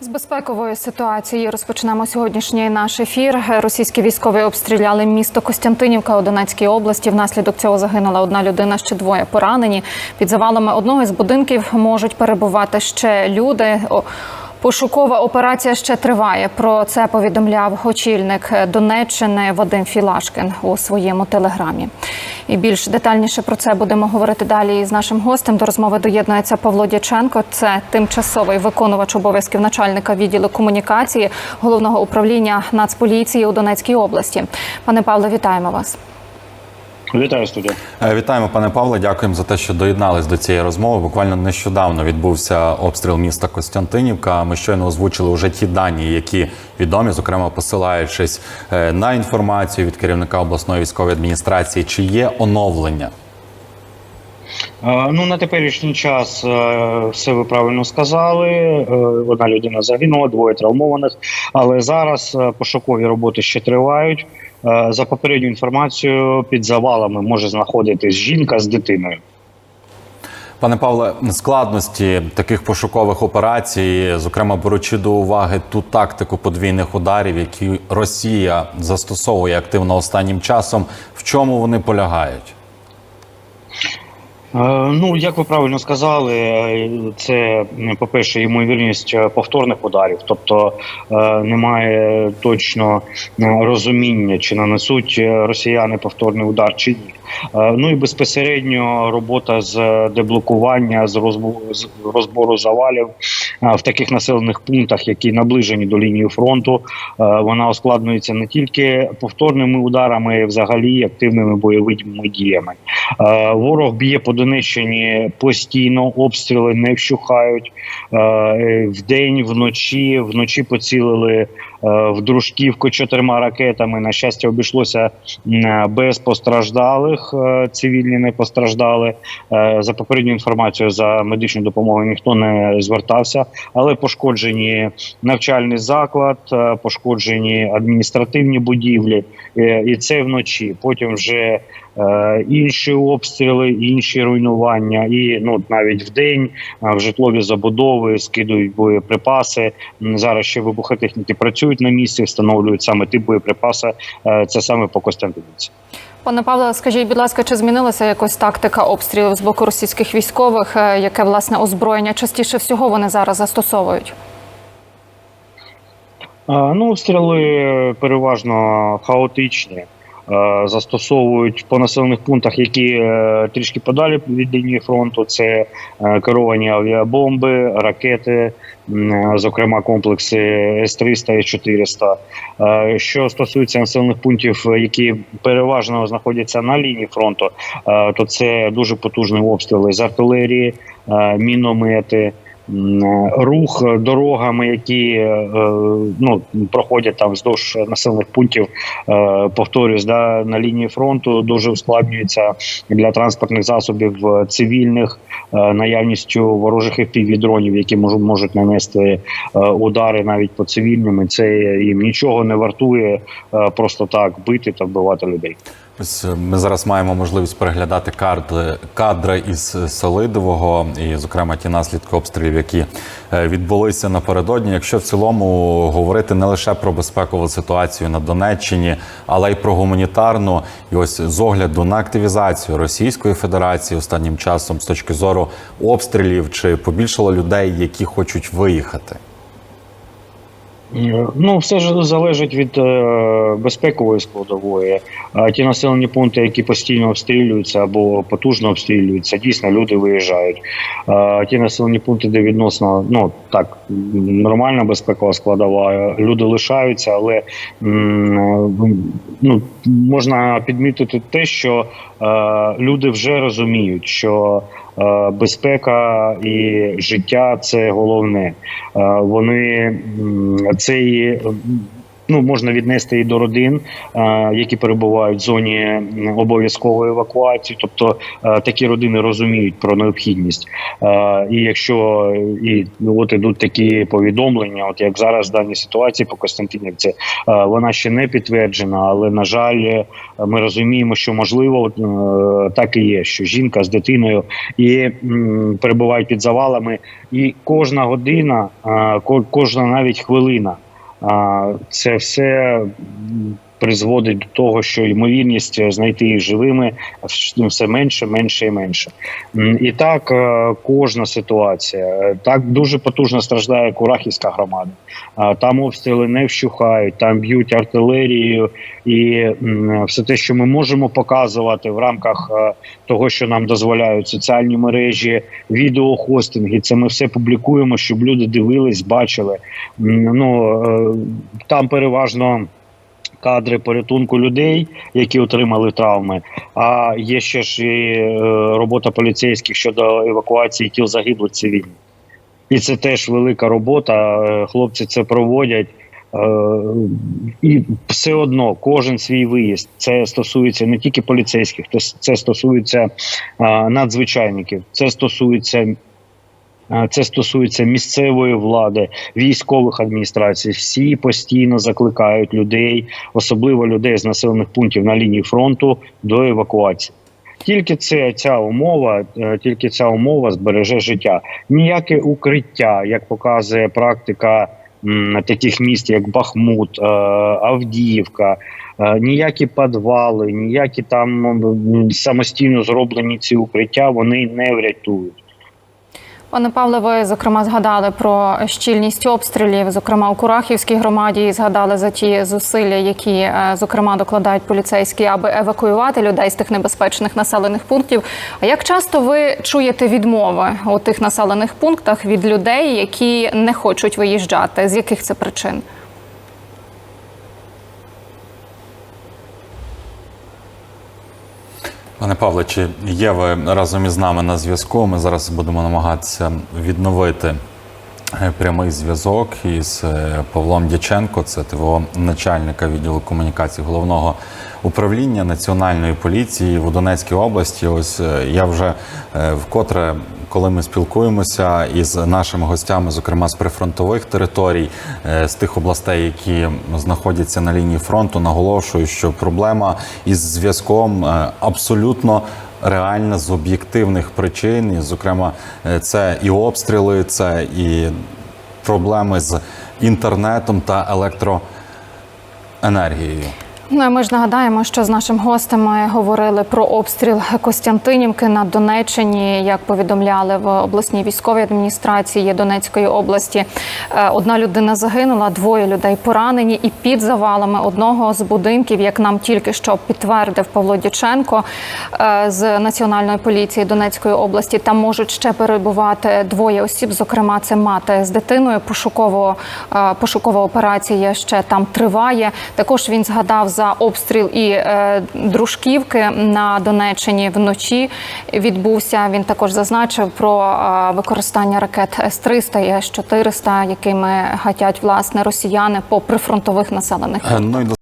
З безпекової ситуації розпочнемо сьогоднішній наш ефір. Російські військові обстріляли місто Костянтинівка у Донецькій області. Внаслідок цього загинула одна людина, ще двоє поранені. Під завалами одного із будинків можуть перебувати ще люди. Пошукова операція ще триває. Про це повідомляв очільник Донеччини Вадим Філашкін у своєму телеграмі. І більш детальніше про це будемо говорити далі з нашим гостем. До розмови доєднується Павло Дяченко. Це тимчасовий виконувач обов'язків начальника відділу комунікації головного управління Нацполіції у Донецькій області. Пане Павло, вітаємо вас. Вітаю студія. Е, Вітаємо, пане Павле. Дякуємо за те, що доєднались до цієї розмови. Буквально нещодавно відбувся обстріл міста Костянтинівка. Ми щойно озвучили вже ті дані, які відомі, зокрема посилаючись е, на інформацію від керівника обласної військової адміністрації. Чи є оновлення? Е, Ну на теперішній час все ви правильно сказали. Одна людина загинула, двоє травмованих. Але зараз пошукові роботи ще тривають. Е, За попередню інформацію під завалами може знаходитись жінка з дитиною. Пане Павле, складності таких пошукових операцій, зокрема беручи до уваги ту тактику подвійних ударів, які Росія застосовує активно останнім часом, в чому вони полягають? Е, Ну, як ви правильно сказали, е, це по перше, ймовірність е, повторних ударів, тобто немає точно розуміння, чи нанесуть росіяни повторний удар чи ні. Ну і безпосередньо робота з деблокування, з розбору завалів в таких населених пунктах, які наближені до лінії фронту. Вона ускладнюється не тільки повторними ударами, а й взагалі активними бойовими діями. Е, Ворог б'є по Донеччині постійно, обстріли не вщухають Е, вдень, вночі. Вночі поцілили е, в дружківку чотирма ракетами. На щастя, обійшлося без постраждалих. Е, Цивільні не постраждали. Е, За попередньою інформацією, за медичну допомогу ніхто не звертався, але пошкоджені навчальний заклад, е, пошкоджені адміністративні будівлі, Е, і це вночі. Потім вже е, інші обстріли, інші руйнування, і ну навіть в день е, в житлові забудови скидують боєприпаси. Зараз ще вибухотехніки працюють на місці, встановлюють саме тип боєприпаси. Е, Це саме по Костянтинівці. Пане Павло, скажіть, будь ласка, чи змінилася якось тактика обстрілів з боку російських військових? Е, Яке власне озброєння частіше всього вони зараз застосовують? Е, Ну, обстріли переважно хаотичні. Е, Застосовують по населених пунктах, які е, трішки подалі від лінії фронту. Це е, керовані авіабомби, ракети, зокрема комплекси С-300 і 400 Е, Що стосується населених пунктів, які переважно знаходяться на лінії фронту, то це дуже потужні обстріли з артилерії, міномети. Е, Рух дорогами, які е, ну проходять там вздовж населених пунктів, е, повторюсь, да, на лінії фронту дуже ускладнюється для транспортних засобів е, цивільних е, наявністю ворожих FPV-дронів, які можуть можуть нанести е, удари навіть по цивільним. Це їм нічого не вартує е, просто так бити та вбивати людей. Е, ми зараз маємо можливість переглядати кадри, кадри із Солидового, і, зокрема, ті наслідки обстрілів, які е, відбулися напередодні. Якщо в цілому говорити не лише про безпекову ситуацію на Донеччині, але й про гуманітарну, і ось з огляду на активізацію Російської Федерації останнім часом, з точки зору обстрілів, чи побільшало людей, які хочуть виїхати. Ну, все ж залежить від е, безпекової складової. А ті населені пункти, які постійно обстрілюються або потужно обстрілюються, дійсно люди виїжджають. А ті населені пункти, де відносно ну так нормальна безпекова складова, люди лишаються, але м, ну, можна підмітити те, що е, люди вже розуміють, що безпека і життя це головне. Е, Вони це м, Ну, можна віднести і до родин, е, які перебувають в зоні обов'язкової евакуації. Тобто е, такі родини розуміють про необхідність. Е, І якщо і ну, от ідуть такі повідомлення, от як зараз в даній ситуації по Костянтинівці, вона ще не підтверджена, але на жаль, ми розуміємо, що можливо так і є, що жінка з дитиною і перебувають під завалами, і кожна година, ко- кожна навіть хвилина. Це все призводить до того, що ймовірність е, знайти їх живими ну, все менше, менше і менше. І так е, кожна ситуація. Е, Так дуже потужно страждає Курахівська громада. Там обстріли не вщухають, там б'ють артилерією, і все те, що ми можемо показувати в рамках е, того, що нам дозволяють соціальні мережі, відеохостинги. Це ми все публікуємо, щоб люди дивились, бачили. Ну е, там переважно. Кадри порятунку людей, які отримали травми. А є ще ж і е, робота поліцейських щодо евакуації тіл загиблих цивільних. І це теж велика робота. Е, Хлопці це проводять. Е, І все одно кожен свій виїзд. Це стосується не тільки поліцейських, це- стосується надзвичайників, це стосується. Е, Це стосується місцевої влади, військових адміністрацій. Всі постійно закликають людей, особливо людей з населених пунктів на лінії фронту, до евакуації. Тільки це ця умова, е, тільки ця умова збереже життя. Ніяке укриття, як показує практика таких міст, як Бахмут, е, Авдіївка, ніякі підвали, ніякі там самостійно зроблені ці укриття, вони не врятують. Пане Павле, ви зокрема згадали про щільність обстрілів, зокрема у Курахівській громаді, і згадали за ті зусилля, які е, зокрема докладають поліцейські, аби евакуювати людей з тих небезпечних населених пунктів. А як часто ви чуєте відмови у тих населених пунктах від людей, які не хочуть виїжджати? З яких це причин? Пане Павле, чи є ви разом із нами на зв'язку? Ми зараз будемо намагатися відновити прямий зв'язок із е, Павлом Дяченко, це ТВО начальника відділу комунікації головного управління національної поліції в Донецькій області. Ось е, я вже е, вкотре. Коли ми спілкуємося із нашими гостями, зокрема з прифронтових територій, е, з тих областей, які знаходяться на лінії фронту, наголошую, що проблема із зв'язком е, абсолютно реальна з об'єктивних причин. І, зокрема, е, це і обстріли, це і проблеми з інтернетом та електроенергією. Ну, ми ж нагадаємо, що з нашим гостем ми говорили про обстріл Костянтинівки на Донеччині. Як повідомляли в обласній військовій адміністрації Донецької області, Е, одна людина загинула, двоє людей поранені. І під завалами одного з будинків, як нам тільки що підтвердив Павло Дяченко е, з національної поліції Донецької області, там можуть ще перебувати двоє осіб. Зокрема, це мати з дитиною. Пошуково е, пошукова операція ще там триває. Також він згадав за обстріл і е, дружківки на Донеччині вночі. Відбувся. Він також зазначив про е, використання ракет С-300 і С-400, якими гатять власне росіяни по прифронтових населених